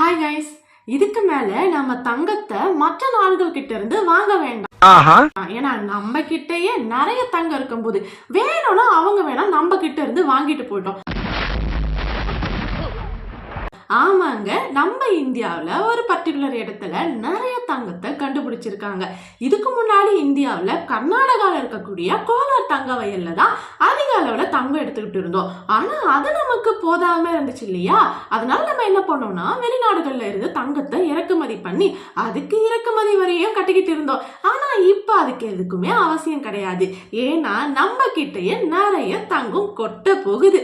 Hi guys இதுக்கு மேல நம்ம தங்கத்தை மற்ற நாடுகள் கிட்ட இருந்து வாங்க வேண்டாம். ஏன்னா நம்ம கிட்டயே நிறைய தங்கம் இருக்கும்போது வேணும்னா அவங்க வேணா நம்ம கிட்ட இருந்து வாங்கிட்டு போயிட்டோம். ஆமாங்க நம்ம இந்தியாவில் ஒரு பர்டிகுலர் இடத்துல நிறைய தங்கத்தை கண்டுபிடிச்சிருக்காங்க. இதுக்கு முன்னாடி இந்தியாவில் கர்நாடகாவில் இருக்கக்கூடிய கோலார் தங்க வயல்ல தான் அதிக அளவில் தங்கம் எடுத்துக்கிட்டு இருந்தோம். ஆனால் அது நமக்கு போதாமல் இருந்துச்சு இல்லையா? அதனால நம்ம என்ன பண்ணோம்னா வெளிநாடுகளில் இருந்து தங்கத்தை இறக்குமதி பண்ணி அதுக்கு இறக்குமதி வரையும் கட்டிக்கிட்டு இருந்தோம். ஆனால் இப்போ அதுக்கு எதுக்குமே அவசியம் கிடையாது. ஏன்னா நம்ம கிட்டேயே நிறைய தங்கம் கொட்ட போகுது.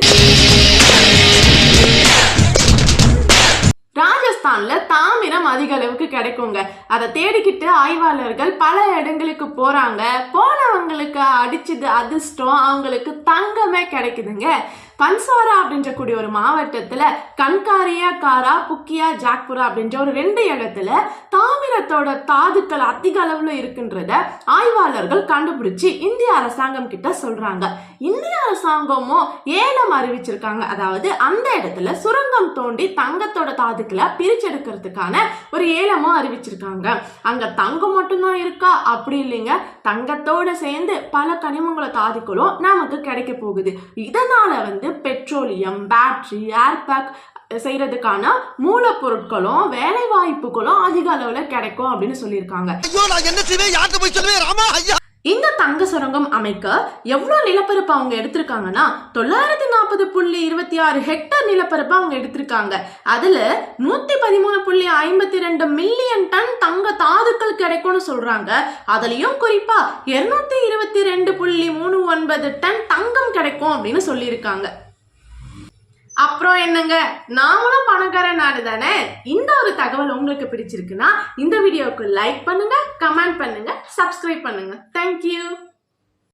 அதிக அளவுக்கு கிடைக்குங்க. அதை தேடிக்கிட்டு ஆய்வாளர்கள் பல இடங்களுக்கு போறாங்க. போனவங்களுக்கு அடிச்சது அதிர்ஷ்டம் அவங்களுக்கு தங்கமே கிடைக்குதுங்க. பன்சாரா அப்படின்ற கூடிய ஒரு மாவட்டத்துல கண்காரியா காரா புக்கியா ஜாக்புரா அப்படின்ற ஒரு ரெண்டு இடத்துல தாமிரத்தோட தாதுக்கள் அதிக அளவுல இருக்குன்றத ஆய்வாளர்கள் கண்டுபிடிச்சு இந்திய அரசாங்கம் கிட்ட சொல்றாங்க. இந்திய அரசாங்கமும் ஏலம் அறிவிச்சிருக்காங்க. அதாவது அந்த இடத்துல சுரங்கம் தோண்டி தங்கத்தோட தாதுக்களை பிரிச்செடுக்கிறதுக்கான ஒரு ஏலமும் அறிவிச்சிருக்காங்க. அங்க தங்கம் மட்டும்தான் இருக்கா? அப்படி இல்லைங்க. தங்கத்தோட சேர்ந்து பல கனிமங்கள தாதுக்களும் நமக்கு கிடைக்க போகுது. இதனால வந்து பெட்ரோலியம் பேட்டரி ஏர்பேக் செய்யறதுக்கான மூலப்பொருட்களும் வேலை வாய்ப்புகளும் அதிக அளவுல கிடைக்கும் அப்படின்னு சொல்லியிருக்காங்க. சுரங்கம் அமைக்க எவ்வளோ நிலப்பரப்பு அவங்க எடுத்திருக்காங்கன்னா தொள்ளாயிரத்தி நாற்பது புள்ளி இருபத்தி ஆறு ஹெக்டர் நிலப்பரப்பு அவங்க எடுத்திருக்காங்க. அதுல நூத்தி பதிமூணு புள்ளி ஐம்பத்தி ரெண்டு மில்லியன் டன் தங்க தாதுக்கள் கிடைக்கும்னு சொல்றாங்க. அதுலயும் குறிப்பா இருநூத்தி இருபத்தி ரெண்டு புள்ளி மூணு ஒன்பது டன் தங்கம் கிடைக்கும் அப்படின்னு சொல்லியிருக்காங்க. அப்புறம் என்னங்க? நாமளும் பணக்கார நாடு தானே? இந்த ஒரு தகவல் உங்களுக்கு பிடிச்சிருக்குன்னா இந்த வீடியோவுக்கு லைக் பண்ணுங்க கமெண்ட் பண்ணுங்க சப்ஸ்கிரைப் பண்ணுங்க. தேங்க்யூ